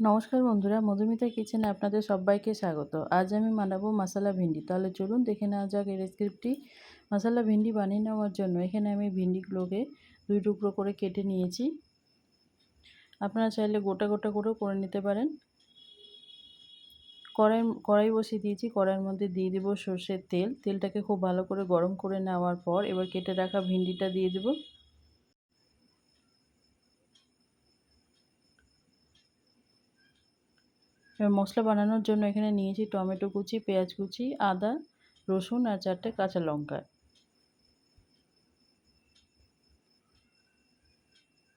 নমস্কার বন্ধুরা, মধুমিতা কিচেনে আপনাদের সবাইকে স্বাগত। আজ আমি বানাবো মশলা ভিন্ডি। তাহলে চলুন দেখে নেওয়া যাক এই রেসিপিটি মশলা ভিন্ডি বানিয়ে নেওয়ার জন্য এখানে আমি ভিন্ডিগুলোকে দুই টুকরো করে কেটে নিয়েছি। আপনারা চাইলে গোটা গোটা করেও করে নিতে পারেন। কড়াই কড়াই বসিয়ে দিয়েছি। কড়াইয়ের মধ্যে দিয়ে দেবো সর্ষের তেল। তেলটাকে খুব ভালো করে গরম করে নেওয়ার পর এবার কেটে রাখা ভিন্ডিটা দিয়ে দেবো। মশলা বানানোর জন্য এখানে নিয়েছি টমেটো কুচি, পেঁয়াজ কুচি, আদা, রসুন আর চারটে কাঁচা লঙ্কা।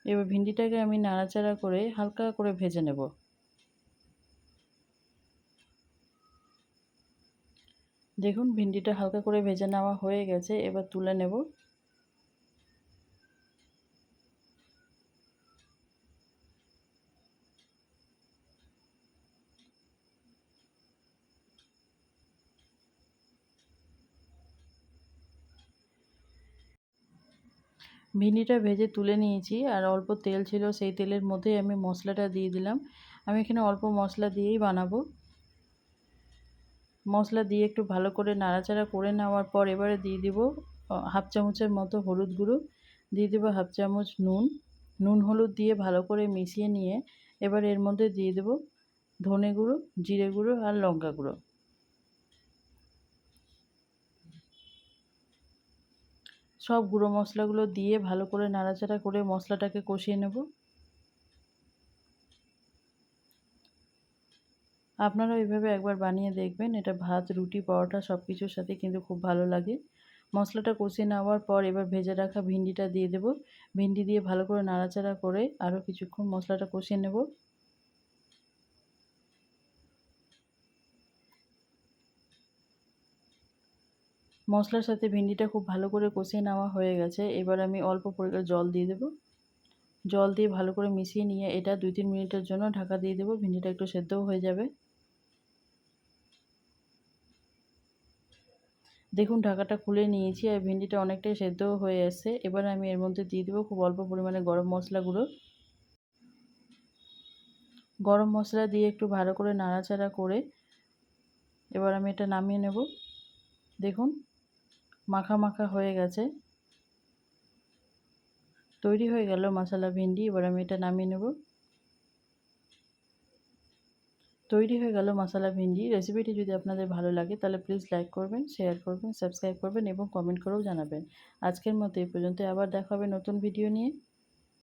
এবার ভিন্ডিটাকে আমি নাড়াচাড়া করে হালকা করে ভেজে নেব। দেখুন, ভিন্ডিটা হালকা করে ভেজে নেওয়া হয়ে গেছে। এবার তুলে নেব ভিন্ডিটা ভেজে তুলে নিয়েছি আর অল্প তেল ছিল সেই তেলের মধ্যেই আমি মশলাটা দিয়ে দিলাম। আমি এখানে অল্প মশলা দিয়েই বানাবো। মশলা দিয়ে একটু ভালো করে নাড়াচাড়া করে নেওয়ার পর এবারে দিয়ে দিব হাফ চামচের মতো হলুদ গুঁড়ো, দিয়ে দেবো হাফ চামচ নুন। নুন, হলুদ দিয়ে ভালো করে মিশিয়ে নিয়ে এবার এর মধ্যে দিয়ে দেবো ধনে গুঁড়ো, জিরে গুঁড়ো আর লঙ্কা গুঁড়ো। সব গুঁড়ো মশলাগুলো দিয়ে ভালো করে নাড়াচাড়া করে মশলাটাকে কষিয়ে নেব। আপনারা এইভাবে একবার বানিয়ে দেখবেন, এটা ভাত, রুটি, পরোটা সব কিছুর সাথে কিন্তু খুব ভালো লাগে। মশলাটা কষিয়ে নেওয়ার পর এবার ভেজে রাখা ভিন্ডিটা দিয়ে দেব। ভিন্ডি দিয়ে ভালো করে নাড়াচাড়া করে আরও কিছুক্ষণ মশলাটা কষিয়ে নেব। মশলার সাথে ভিন্ডিটা খুব ভালো করে কষিয়ে নেওয়া হয়ে গেছে। এবার আমি অল্প পরিমাণে জল দিয়ে দেবো। জল দিয়ে ভালো করে মিশিয়ে নিয়ে এটা দুই তিন মিনিটের জন্য ঢাকা দিয়ে দেবো। ভিন্ডিটা একটু সেদ্ধও হয়ে যাবে। দেখুন, ঢাকাটা খুলে নিয়েছি আর ভিন্ডিটা অনেকটাই সেদ্ধও হয়ে এসছে এবার আমি এর মধ্যে দিয়ে দেবো খুব অল্প পরিমাণে গরম মশলা গুঁড়ো। গরম মশলা দিয়ে একটু ভালো করে নাড়াচাড়া করে এবার আমি এটা নামিয়ে নেব। দেখুন মাখা মাখা হয়ে গেছে। তৈরি হয়ে গেল মশলা, ভিন্ডি, এবার আমি এটা নামিয়ে নেব। তৈরি হয়ে গেল মশলা, ভিন্ডি। রেসিপিটি যদি আপনাদের ভালো লাগে, তাহলে প্লিজ লাইক করবেন শেয়ার করবেন সাবস্ক্রাইব করবেন এবং কমেন্ট করেও জানাবেন। আজকের মতো এই পর্যন্ত আবার দেখা হবে নতুন ভিডিও নিয়ে।